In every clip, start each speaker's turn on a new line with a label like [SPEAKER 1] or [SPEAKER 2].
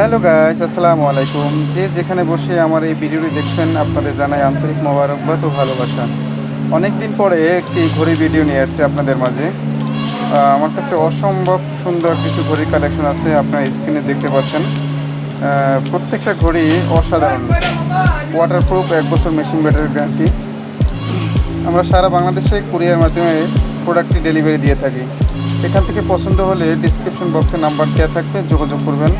[SPEAKER 1] Hello guys আসসালামু আলাইকুম। যে যেখানে বসে আমার এই ভিডিওটি দেখছেন, আপনাদের জানাই আন্তরিক মোবারকবাদ ও ভালোবাসা। অনেক দিন পরে একটি ঘড়ি ভিডিও নিয়ে আসছে আপনাদের মাঝে। আমার কাছে অসম্ভব সুন্দর কিছু ঘড়ির কালেকশন আছে, আপনারা স্ক্রিনে দেখতে পাচ্ছেন। প্রত্যেকটা ঘড়ি অসাধারণ। ওয়াটারপ্রুফ এক বছর মেশিন ব্যাটারি গ্যারান্টি আমরা সারা বাংলাদেশে কুরিয়ার মাধ্যমে প্রোডাক্টটি ডেলিভারি দিয়ে থাকি। এখান থেকে পছন্দ হলে ডিসক্রিপশন বক্সে নাম্বার দেওয়া থাকবে, যোগাযোগ করবেন।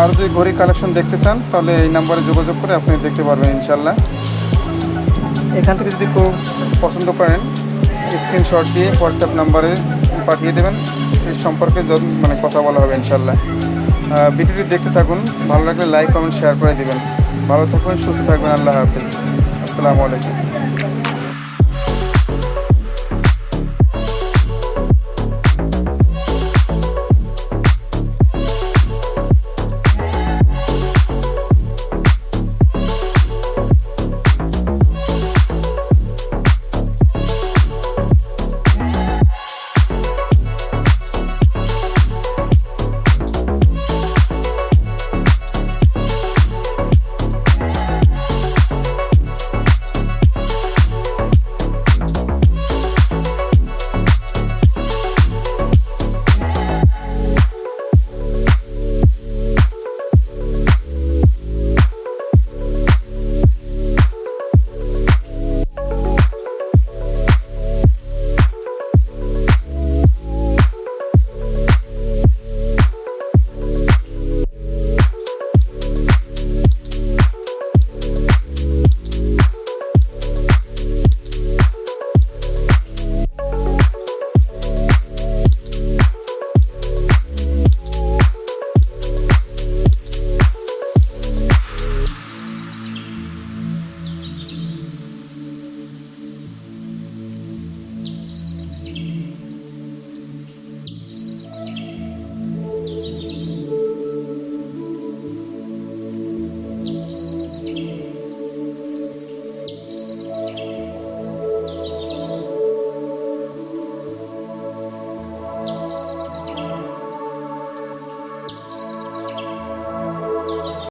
[SPEAKER 1] আর যদি ঘড়ি কালেকশন দেখতে চান, তাহলে এই নাম্বারে যোগাযোগ করে আপনি দেখতে পারবেন ইনশাল্লাহ এখান থেকে যদি কেউ পছন্দ করেন স্ক্রিনশট দিয়ে হোয়াটসঅ্যাপ নাম্বারে পাঠিয়ে দেবেন। এই সম্পর্কে মানে কথা বলা হবে ইনশাল্লাহ ভিডিওটি দেখতে থাকুন। ভালো লাগলে লাইক কমেন্ট শেয়ার করে দেবেন। ভালো থাকবেন সুস্থ থাকবেন। আল্লাহ হাফিজ। আসসালামু আলাইকুম।